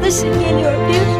Arkadaşın geliyor Piyuş.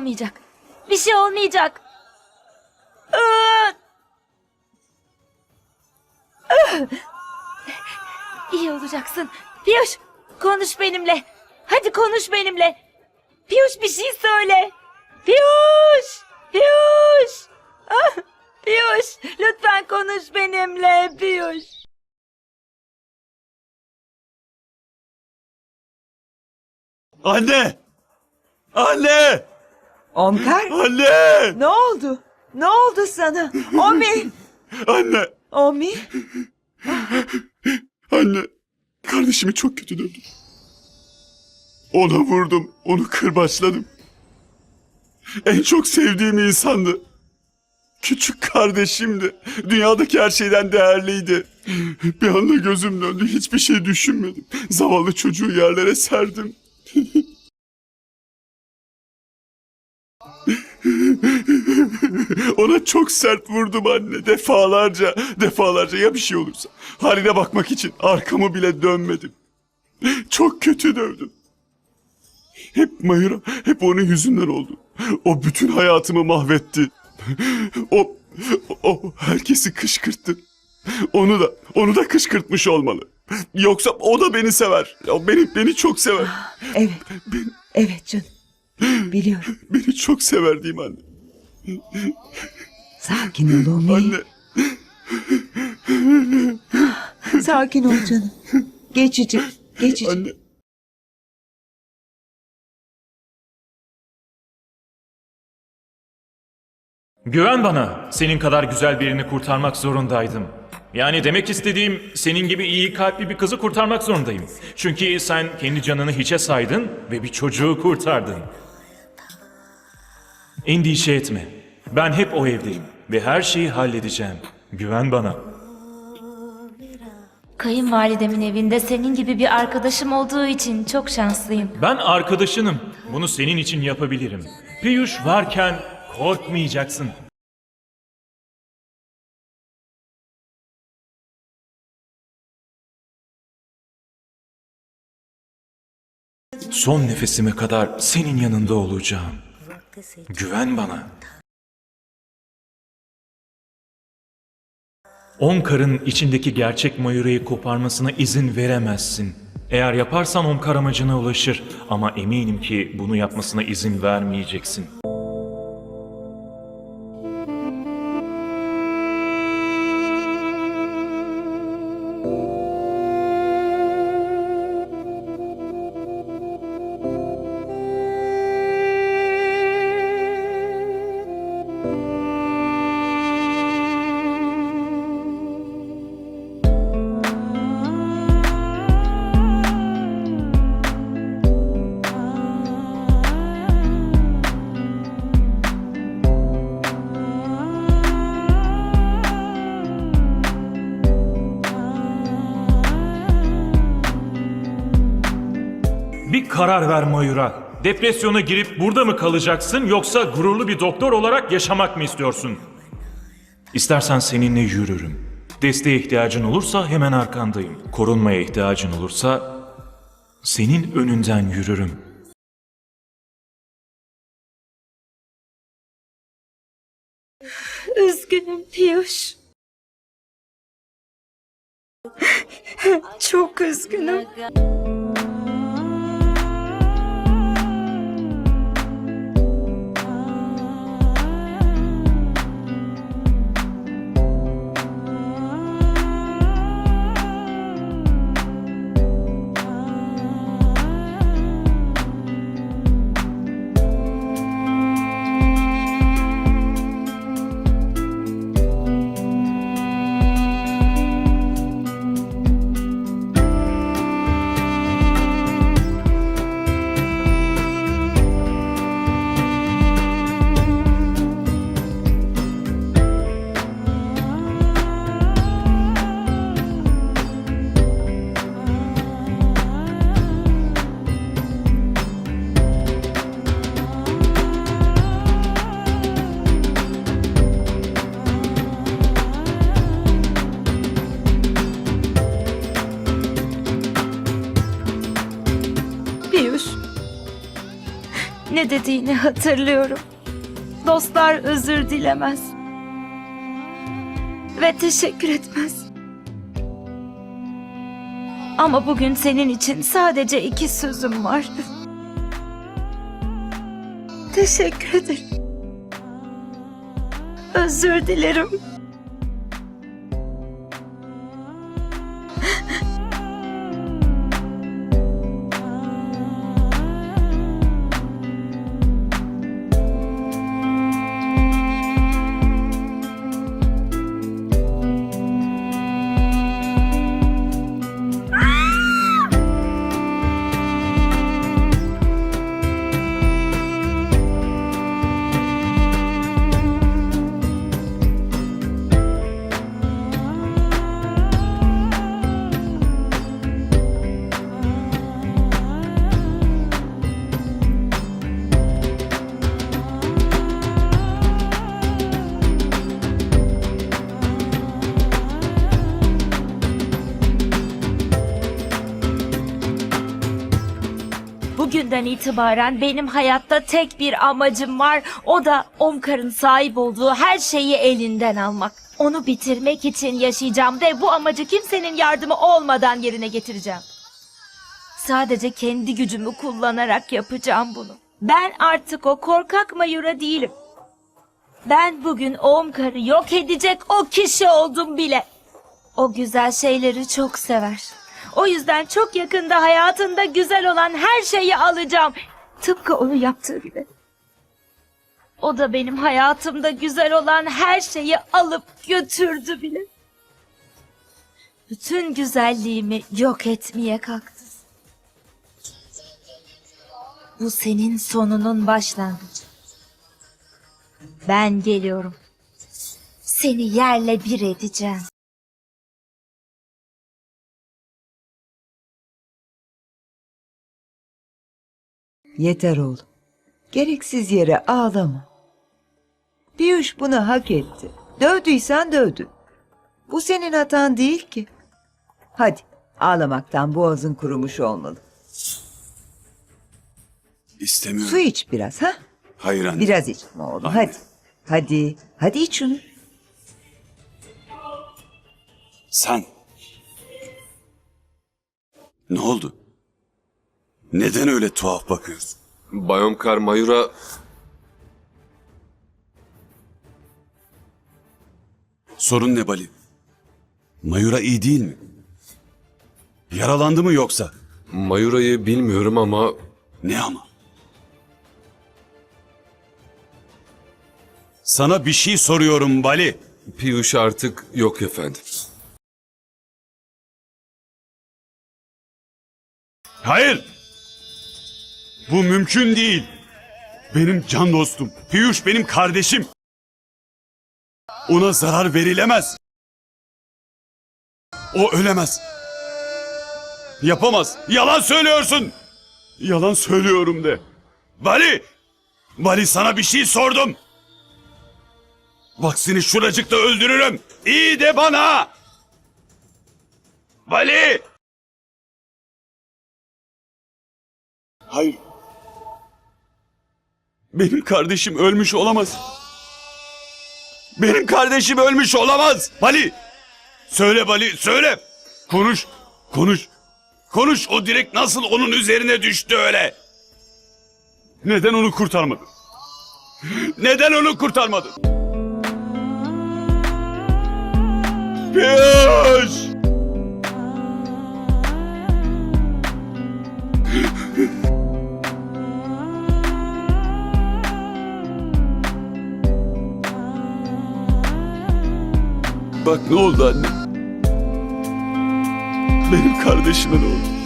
Olmayacak. Bir şey olmayacak. İyi olacaksın. Piyuş konuş benimle. Hadi konuş benimle. Piyuş bir şey söyle. Piyuş! Piyuş! Ah, Piyuş lütfen konuş benimle Piyuş. Anne! Anne! Omkar Anne! ne oldu? Ne oldu sana? Omi! Anne! Omi! Anne! Kardeşimi çok kötü dövdüm. Ona vurdum, onu kırbaçladım. En çok sevdiğim insandı. Küçük kardeşimdi. Dünyadaki her şeyden değerliydi. Bir anda gözüm döndü. Hiçbir şey düşünmedim. Zavallı çocuğu yerlere serdim. Ona çok sert vurdum anne. Defalarca, defalarca ya bir şey olursa. Haline bakmak için arkamı bile dönmedim. Çok kötü dövdüm. Hep Mayura, hep onun yüzünden oldu. O bütün hayatımı mahvetti. O, o herkesi kışkırttı. Onu da, onu da kışkırtmış olmalı. Yoksa o da beni sever. O beni, beni çok sever. Evet, Beni, evet canım. Biliyorum. beni çok sever diyeyim anne. Sakin ol Omi. Anne, Sakin ol canım. Geçici, geçici. anne. Güven bana. Senin kadar güzel birini kurtarmak zorundaydım. Yani demek istediğim senin gibi iyi kalpli bir kızı kurtarmak zorundayım. Çünkü sen kendi canını hiçe saydın ve bir çocuğu kurtardın. Endişe etme. Ben hep o evdeyim ve her şeyi halledeceğim. Güven bana. Kayınvalidemin evinde senin gibi bir arkadaşım olduğu için çok şanslıyım. Ben arkadaşınım. Bunu senin için yapabilirim. Piyuş varken korkmayacaksın. Son nefesime kadar senin yanında olacağım. Güven bana. Omkar'ın içindeki gerçek Mayura'yı koparmasına izin veremezsin. Eğer yaparsan Omkar amacına ulaşır ama eminim ki bunu yapmasına izin vermeyeceksin. Karar ver Mayura. Depresyona girip burada mı kalacaksın yoksa gururlu bir doktor olarak yaşamak mı istiyorsun? İstersen seninle yürürüm. Desteğe ihtiyacın olursa hemen arkandayım. Korunmaya ihtiyacın olursa senin önünden yürürüm. Üzgünüm Piyuş. Çok üzgünüm. Ne dediğini hatırlıyorum. Dostlar özür dilemez. Ve teşekkür etmez. Ama bugün senin için sadece iki sözüm var. Teşekkür ederim. Özür dilerim. Bugünden itibaren benim hayatta tek bir amacım var. O da Omkar'ın sahip olduğu her şeyi elinden almak. Onu bitirmek için yaşayacağım ve bu amacı kimsenin yardımı olmadan yerine getireceğim. Sadece kendi gücümü kullanarak yapacağım bunu. Ben artık o korkak mayura değilim. Ben bugün Omkar'ı yok edecek o kişi oldum bile. O güzel şeyleri çok sever. O yüzden çok yakında hayatında güzel olan her şeyi alacağım. Tıpkı onu yaptığı gibi. O da benim hayatımda güzel olan her şeyi alıp götürdü bile. Bütün güzelliğimi yok etmeye kalktı. Bu senin sonunun başlangıcı. Ben geliyorum. Seni yerle bir edeceğim. Yeter oğlum. Gereksiz yere ağlama. Piyuş bunu hak etti. Dövdüysen dövdün. Bu senin hatan değil ki. Hadi ağlamaktan boğazın kurumuş olmalı. İstemiyorum. Su iç biraz ha? Hayır anne. Biraz iç oğlum Anne. hadi. Hadi. Hadi iç şunu. Sen. Ne oldu? Neden öyle tuhaf bakıyorsun? Bayomkar Mayura Sorun ne Bali? Mayura iyi değil mi? Yaralandı mı yoksa? Mayura'yı bilmiyorum ama Ne ama? Sana bir şey soruyorum Bali. Piyuş artık yok efendim. Hayır. Bu mümkün değil. Benim can dostum. Piyuş benim kardeşim. Ona zarar verilemez. O ölemez. Yapamaz. Yalan söylüyorsun. Yalan söylüyorum de. Bali! Bali sana bir şey sordum. Bak seni şuracıkta öldürürüm. İyi de bana. Bali! Hayır. Benim kardeşim ölmüş olamaz. Benim kardeşim ölmüş olamaz. Bali. Söyle Bali söyle. Konuş. Konuş. Konuş o direk nasıl onun üzerine düştü öyle. Neden onu kurtarmadın? Neden onu kurtarmadın? Piyaş! Bak ne oldu anne? Benim kardeşime ne oldu?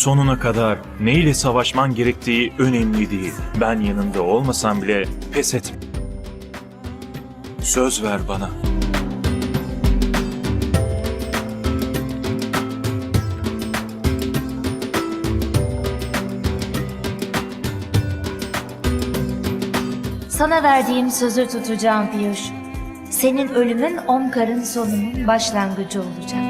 Sonuna kadar neyle savaşman gerektiği önemli değil. Ben yanında olmasam bile pes etme. Söz ver bana. Sana verdiğim sözü tutacağım Piyuş. Senin ölümün Omkar'ın sonunun başlangıcı olacak.